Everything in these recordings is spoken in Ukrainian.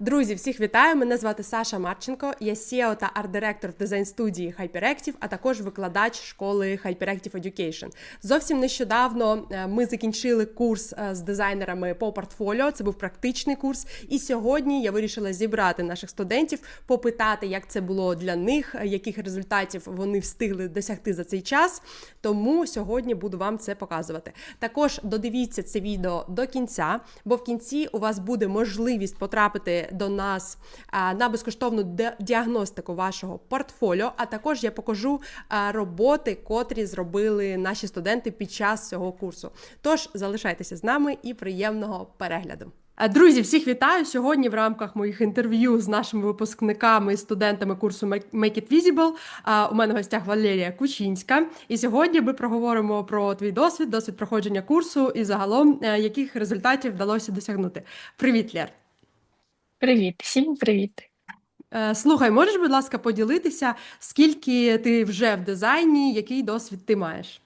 Друзі, всіх вітаю! Мене звати Саша Марченко. Я SEO та арт-директор дизайн-студії Hyperactive, а також викладач школи Hyperactive Education. Зовсім нещодавно е, ми закінчили курс е, з дизайнерами по портфоліо. Це був практичний курс. І сьогодні я вирішила зібрати наших студентів, попитати, як це було для них, е, яких результатів вони встигли досягти за цей час. Тому сьогодні буду вам це показувати. Також додивіться це відео до кінця, бо в кінці у вас буде можливість потрапити до нас на безкоштовну діагностику вашого портфоліо. А також я покажу роботи, котрі зробили наші студенти під час цього курсу. Тож залишайтеся з нами і приємного перегляду. Друзі, всіх вітаю сьогодні. В рамках моїх інтерв'ю з нашими випускниками і студентами курсу Make It Visible. У мене в гостях Валерія Кучинська. І сьогодні ми проговоримо про твій досвід, досвід проходження курсу і загалом е, яких результатів вдалося досягнути. Привіт, Лєр! Привіт, всім привіт. Е, Слухай, можеш, будь ласка, поділитися, скільки ти вже в дизайні, який досвід ти маєш?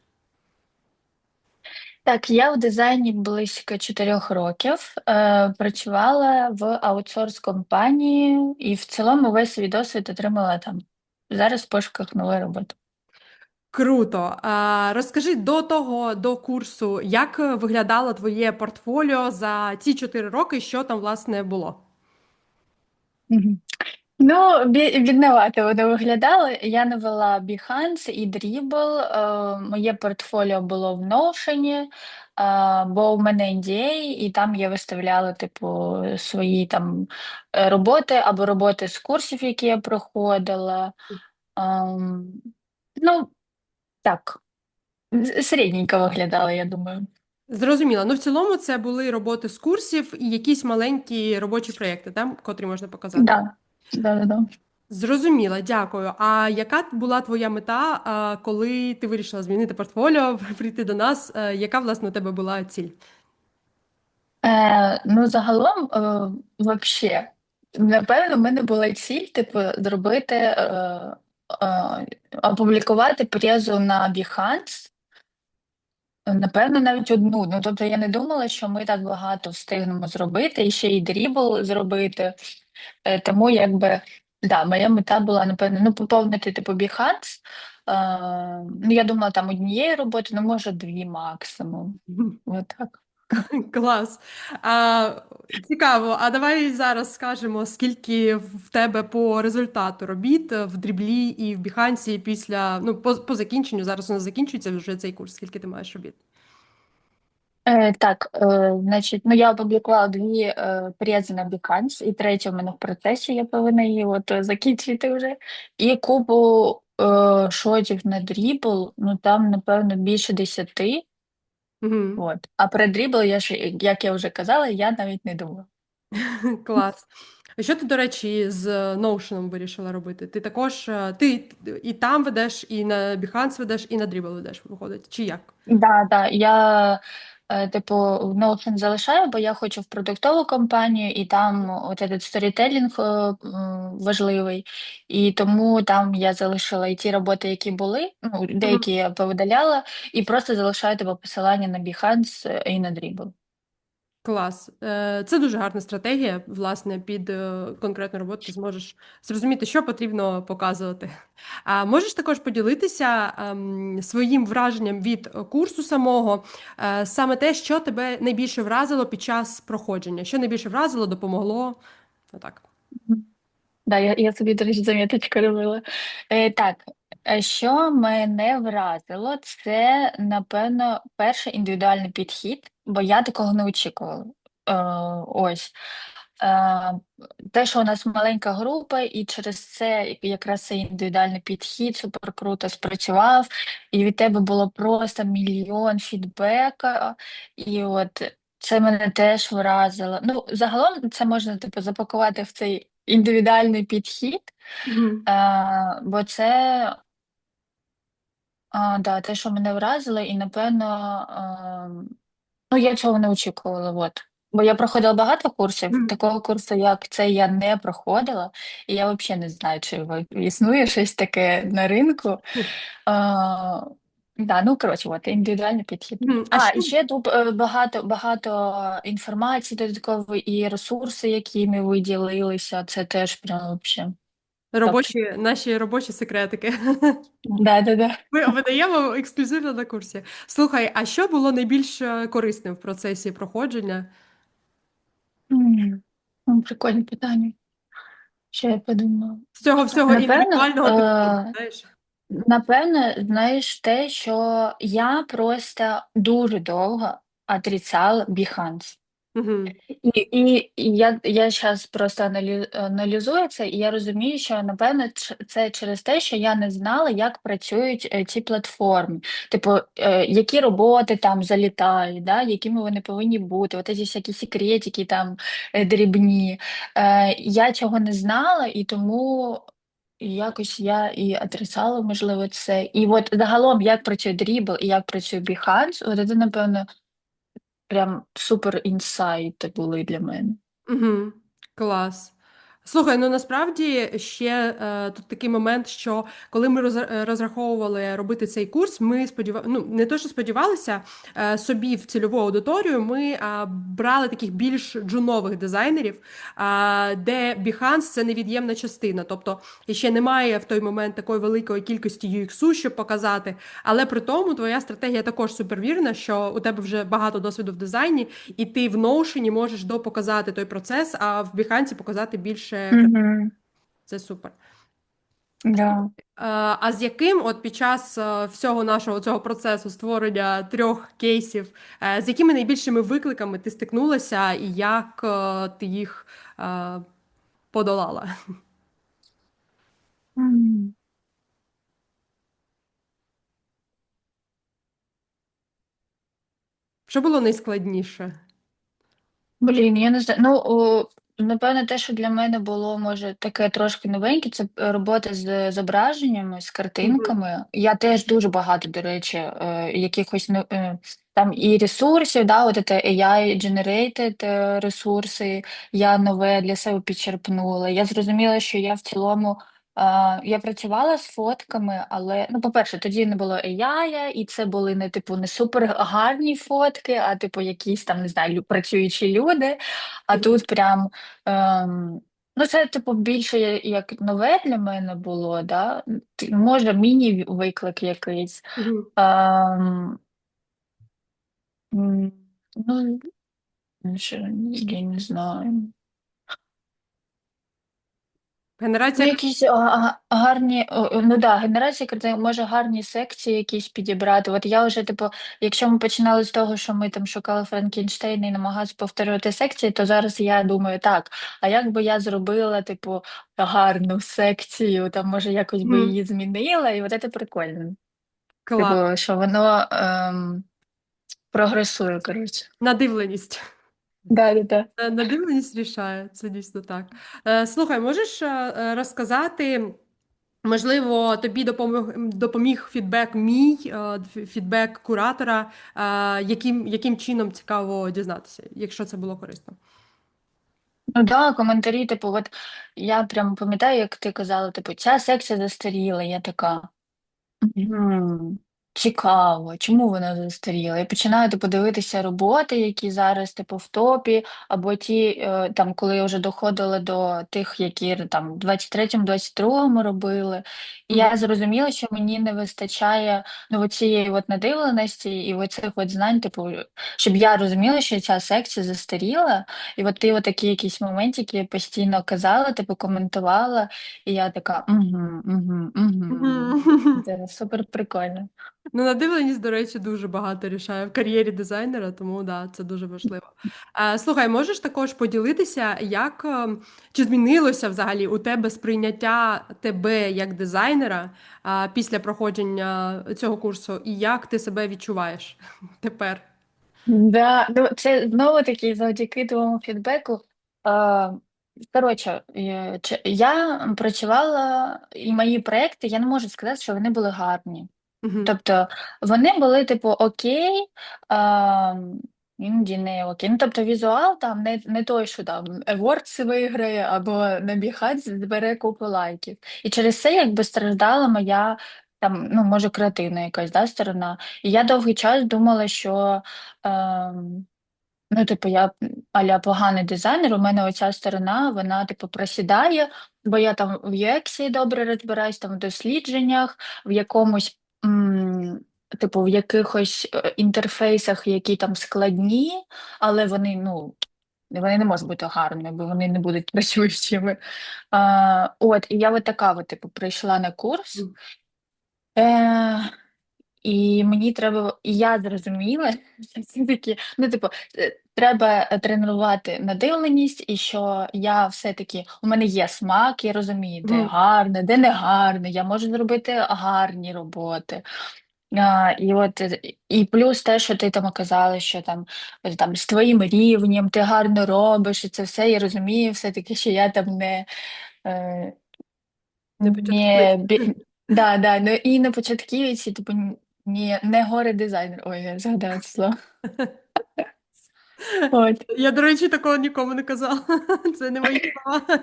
Так, я в дизайні близько чотирьох років. Е, працювала в аутсорс компанії і в цілому весь свій досвід отримала там. Зараз в пошуках нової роботи. Круто. А, розкажи до того, до курсу, як е, виглядало твоє портфоліо за ці чотири роки, що там, власне, було? Ну, бі- бідновато воно виглядало. Я навела Behance і Dribbble. Е, моє портфоліо було в Notion, е, бо в мене NDA, і там я виставляла, типу, свої там е, роботи або роботи з курсів, які я проходила. Ем, ну, так, з- середненько виглядало, я думаю. Зрозуміло. Ну, в цілому, це були роботи з курсів і якісь маленькі робочі проєкти, так, котрі можна показати. Да, да, да, да. Зрозуміла, дякую. А яка була твоя мета, коли ти вирішила змінити портфоліо, прийти до нас? Е, Яка, власне, у тебе була ціль? Е, ну, загалом, е, вообще, напевно, в мене була ціль, типу, зробити, е, е, опублікувати презу на Behance. Напевно, навіть одну. Ну, тобто я не думала, що ми так багато встигнемо зробити, і ще й дрібл зробити. Е, тому, якби, да, моя мета була, напевно, ну, поповнити типу Behance. Е, ну, я думала, там однієї роботи, ну, може, дві максимум. Отак. Клас. А, цікаво. А давай зараз скажемо, скільки в тебе по результату робіт в дріблі і в Біхансі після, ну, по, по закінченню, зараз у нас закінчується вже цей курс, скільки ти маєш робіт? Е, так, е, значить, ну я опублікувала дві е, прези на Behance, і третя в мене в процесі, я повинна її от закінчити вже. І купу е, шотів на Dribble, ну там, напевно, більше десяти. От. А про дрібл, я ж, як я вже казала, я навіть не думала. Клас. А що ти, до речі, з Notion вирішила робити? Ти також е, ти і там ведеш, і на Behance ведеш, і на Dribbble ведеш, виходить, чи як? Да, да, я, типу, в Notion залишаю, бо я хочу в продуктову компанію, і там от этот сторітелінг е, важливий. І тому там я залишила і ті роботи, які були, ну, деякі я повидаляла, і просто залишаю тебе посилання на Behance е, і на Dribbble. Клас. Е, Це дуже гарна стратегія, власне, під е, конкретну роботу ти зможеш зрозуміти, що потрібно показувати. А можеш також поділитися ем, своїм враженням від курсу самого, е, саме те, що тебе найбільше вразило під час проходження, що найбільше вразило, допомогло. Отак. Да, я, я собі, до речі, заміточку робила. Е, так, що мене вразило, це, напевно, перший індивідуальний підхід, бо я такого не очікувала. Е, ось. Е, те, що у нас маленька група, і через це якраз цей індивідуальний підхід супер круто спрацював, і від тебе було просто мільйон фідбека, і от це мене теж вразило. Ну, загалом це можна типу запакувати в цей індивідуальний підхід, Мгм. е, бо це а, да, те, що мене вразило, і напевно, е, ну я цього не очікувала. От. Бо я проходила багато курсів. Мгм. Такого курсу, як цей, я не проходила, і я взагалі не знаю, чи існує щось таке на ринку. А, Да, ну коротше, от індивідуальний підхід. Мгм. А А, що ще тут е, багато багато інформації додаткової і ресурси, якими ви ділилися. Це теж прям вообще робочі, наші робочі секретики? Да, да, да. Ми видаємо ексклюзивно на курсі. Слухай, а що було найбільш е, корисним в процесі проходження? Ну, Прикольне питання. Що я подумала? З цього всього інтелектуального підходу, е, знаєш? напевно, знаєш те, що я просто дуже довго отрицала Behance. І, і, я, я зараз просто аналіз, аналізую це, і я розумію, що напевно це через те, що я не знала, як працюють е, ці платформи. Типу, е, які роботи там залітають, да, якими вони повинні бути, от ці всякі секретики там е, дрібні. Я цього не знала, і тому якось я і отрицала, можливо, це. І от загалом, як працює Dribble і як працює Behance, от це, напевно, прям супер інсайти були для мене. Угу. Клас. Слухай, ну насправді ще е, тут такий момент, що коли ми роз, е, розраховували робити цей курс, ми сподівалися, ну не то, що сподівалися е, собі в цільову аудиторію, ми е, брали таких більш джунових дизайнерів, е, де Behance це невід'ємна частина. Тобто ще немає в той момент такої великої кількості UX, щоб показати. Але при тому твоя стратегія також супервірна, що у тебе вже багато досвіду в дизайні, і ти в Notion можеш допоказати той процес, а в Behance показати більше. Угу. Це супер. Да. Е, А з яким, от під час е, всього нашого цього процесу створення трьох кейсів, е, з якими найбільшими викликами ти стикнулася, і як е, ти їх е, подолала? М. Що було найскладніше? Блін, я не знаю. Ну, о, напевно, те, що для мене було, може, таке трошки новеньке, це е, робота з зображеннями, з Мгм. картинками. Я теж дуже багато, до речі, е, якихось ну, е, там і ресурсів, да, от це AI-generated е, ресурси, я нове для себе підчерпнула. Я зрозуміла, що я в цілому. Я працювала з фотками, але ну, по-перше, тоді не було AI, і це були не типу не супер гарні фотки, а типу якісь там не знаю, лю- працюючі люди. А тут прям ем, ну це типу більше я- як нове для мене було, да? Може, міні-виклик якийсь. Мгм. Ем, м, ну, що, я не знаю. Ну, Генерація якісь а, а, гарні, о, ну да, генерація картинок, може гарні секції якісь підібрати. От я вже, типу, якщо ми починали з того, що ми там шукали Франкенштейна і намагалися повторювати секції, то зараз я думаю, так, а як би я зробила, типу, гарну секцію, там, може, якось би її змінила, і от це прикольно. клас. Типу, що воно ем, прогресує, коротше. Надивленість. Да, да, да. Е, Надивленість рішає, це дійсно так. Е, Слухай, можеш е, е, розказати, можливо, тобі допомог, допоміг фідбек мій, е, фі- фідбек куратора, е, яким, яким чином цікаво дізнатися, якщо це було корисно? Ну да, коментарі, типу, от я прям пам'ятаю, як ти казала, типу, ця секція застаріла, я така. Мгм. Цікаво, чому вона застаріла? Я починаю типу, дивитися роботи, які зараз типу, в топі, або ті, е, там, коли я вже доходила до тих, які там в 23-22 робили. І я зрозуміла, що мені не вистачає ну, цієї от надивленості і оцих от знань, типу, щоб я розуміла, що ця секція застаріла. І от ти от такі якісь моментики постійно казала, типу, коментувала, і я така, угу, угу, угу. Це супер прикольно. Ну, надивленість, до речі, дуже багато рішає в кар'єрі дизайнера, тому да, це дуже важливо. Е, Слухай, можеш також поділитися, як е, чи змінилося взагалі у тебе сприйняття тебе як дизайнера е, після проходження цього курсу, і як ти себе відчуваєш тепер? Да, ну це знову таки завдяки твоєму фідбеку. Коротше, я працювала, і мої проекти, я не можу сказати, що вони були гарні. Тобто вони були, типу, окей, іноді не окей. Ну, тобто візуал там не, не той, що там Awards виграє або набігать збере купу лайків. І через це якби страждала моя там, ну, може, креативна якась да, сторона. І я довгий час думала, що ем, ну, типу, я аля поганий дизайнер, у мене оця сторона, вона, типу, просідає, бо я там в UX добре розбираюсь, там в дослідженнях, в якомусь. М, Типу, в якихось е, інтерфейсах, які там складні, але вони, ну, вони не можуть бути гарними, бо вони не будуть працюючими. А, от, і я от така, от, типу, прийшла на курс, е, і мені треба, і я зрозуміла, що все-таки, ну, типу, е, треба е, тренувати надивленість, і що я все-таки, у мене є смак, я розумію, де Мгм. гарне, де не гарне, я можу зробити гарні роботи. А, і от е, і плюс те, що ти там казала, що там, там з твоїм рівнем ти гарно робиш, і це все я розумію, все-таки, що я там не, е, Не не, бі... да, да, ну, і на початківці, типу, не, не горе дизайнер. Ой, я згадала це слово. От. Я, до речі, такого нікому не казала. Це не мої слова.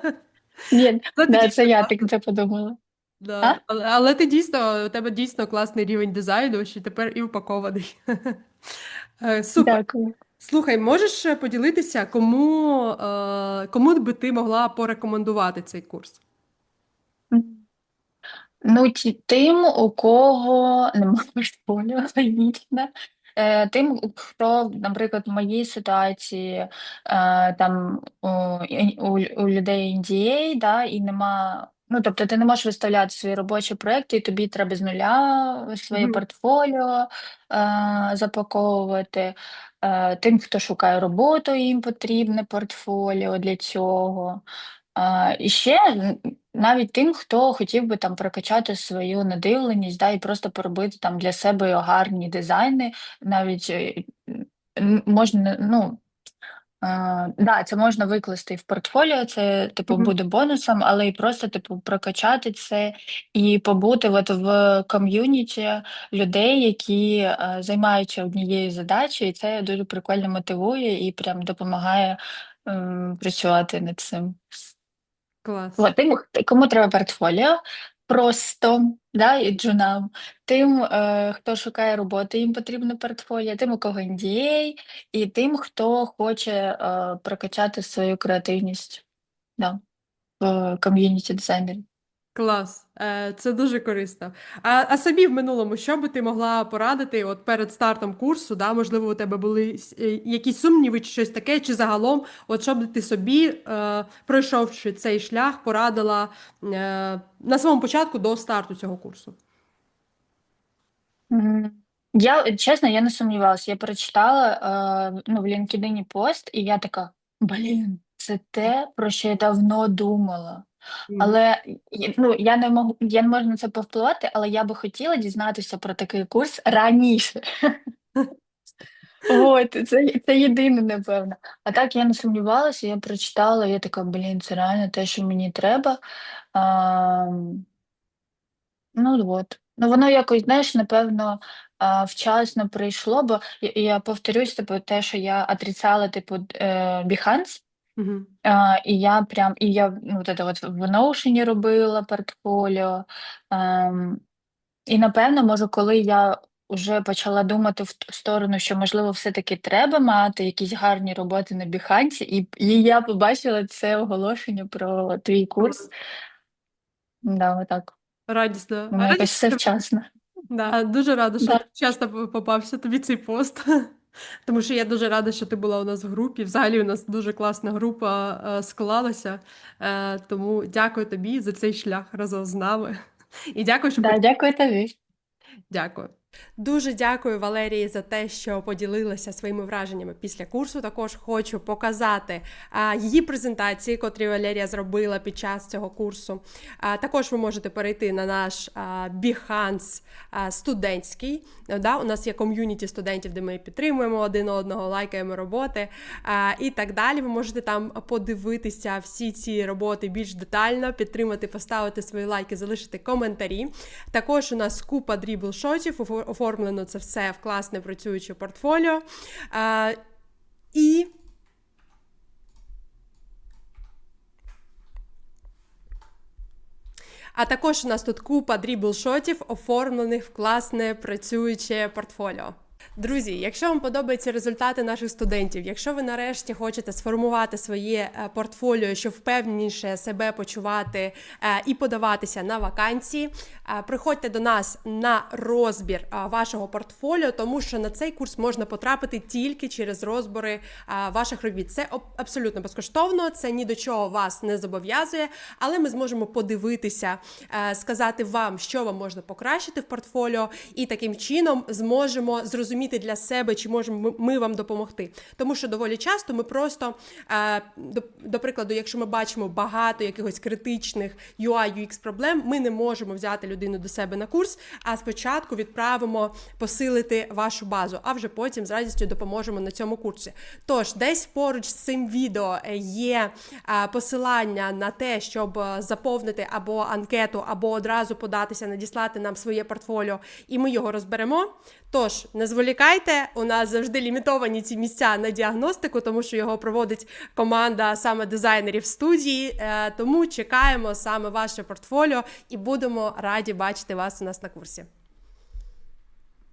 Ні, Це да, це я так це подумала. Да. Але, але ти дійсно, у тебе дійсно класний рівень дизайну, що тепер і упакований. Е, Супер. Дякую. Слухай, можеш поділитися, кому, е, кому би ти могла порекомендувати цей курс? Ну, ті- тим, у кого немає портфоліо, логічно. Е, Тим, хто, наприклад, в моїй ситуації, е, там у, і- у, у людей NDA, да, і нема. Ну, тобто ти не можеш виставляти свої робочі проекти, і тобі треба з нуля своє Мгм. портфоліо е, запаковувати. Е, тим, хто шукає роботу, їм потрібне портфоліо для цього. І ще навіть тим, хто хотів би там прокачати свою надивленість, да, і просто поробити там для себе гарні дизайни, навіть е, можна, ну, а, да, це можна викласти в портфоліо, це типу Мгм. буде бонусом, але і просто типу прокачати це і побути от в ком'юніті людей, які е, займаються однією задачею, і це дуже прикольно мотивує і прям допомагає ем, працювати над цим. Клас. От, тим, кому треба портфоліо, просто да, і джунам, тим, е, хто шукає роботи, їм потрібно портфоліо, тим, у кого NDA, і тим, хто хоче е, прокачати свою креативність да, в ком'юніті дизайнерів. Клас, Е, це дуже корисно. А, а собі в минулому, що би ти могла порадити от перед стартом курсу? Да? Можливо, у тебе були е, якісь сумніви чи щось таке, чи загалом, от що б ти собі, е, пройшовши цей шлях, порадила на самому початку до старту цього курсу? Я, чесно, я не сумнівалася. Я прочитала ну, в LinkedIn пост, і я така, блін, це те, про що я давно думала. Але ну, я не можу, я не можу на це повпливати, але я би хотіла дізнатися про такий курс раніше. От, це, це єдине, напевно. А так я не сумнівалася, я прочитала, я така, блін, це реально те, що мені треба. А, ну от. Ну, воно якось, знаєш, напевно, а, вчасно прийшло, бо я, я повторюсь, типу, те, що я отрицала, типу, е, Behance, Мгм. А, і я прям, і я ну, от, це от в Notion робила портфоліо. Ем, і напевно, може, коли я вже почала думати в ту сторону, що можливо, все-таки треба мати якісь гарні роботи на Behance, і, і я побачила це оголошення про твій курс. Да, отак. Радісно. Воно якось Радісно, все що вчасно. Да, дуже рада, що Да. часто попався тобі цей пост. Тому що я дуже рада, що ти була у нас в групі. Взагалі у нас дуже класна група е, склалася. Е, тому дякую тобі за цей шлях разом з нами. І дякую, що Да, дякую тобі. Дякую. Дуже дякую Валерії за те, що поділилася своїми враженнями після курсу. Також хочу показати її презентації, котрі Валерія зробила під час цього курсу. Також ви можете перейти на наш Behance студентський. Да? У нас є ком'юніті студентів, де ми підтримуємо один одного, лайкаємо роботи і так далі. Ви можете там подивитися всі ці роботи більш детально, підтримати, поставити свої лайки, залишити коментарі. Також у нас купа дрібл-шотів, оформлено це все в класне працююче портфоліо. А, і А також у нас тут купа дрібл-шотів, оформлених в класне працююче портфоліо. Друзі, якщо вам подобаються результати наших студентів, якщо ви нарешті хочете сформувати своє е, портфоліо, щоб впевненіше себе почувати е, і подаватися на вакансії, е, приходьте до нас на розбір вашого портфоліо, тому що на цей курс можна потрапити тільки через розбори ваших робіт. Це абсолютно безкоштовно, це ні до чого вас не зобов'язує, але ми зможемо подивитися, сказати вам, що вам можна покращити в портфоліо, і таким чином зможемо зрозуміти для себе, чи можемо ми- вам допомогти. Тому що доволі часто ми просто, е, до, до прикладу, якщо ми бачимо багато якихось критичних UI, UX проблем, ми не можемо взяти людину до себе на курс, а спочатку відправимо посилити вашу базу, а вже потім з радістю допоможемо на цьому курсі. Тож, десь поруч з цим відео е, є е, посилання на те, щоб заповнити або анкету, або одразу податися, надіслати нам своє портфоліо, і ми його розберемо. Тож, не зволікайте, у нас завжди лімітовані ці місця на діагностику, тому що його проводить команда саме дизайнерів студії. Е, Тому чекаємо саме ваше портфоліо і будемо раді бачити вас у нас на курсі.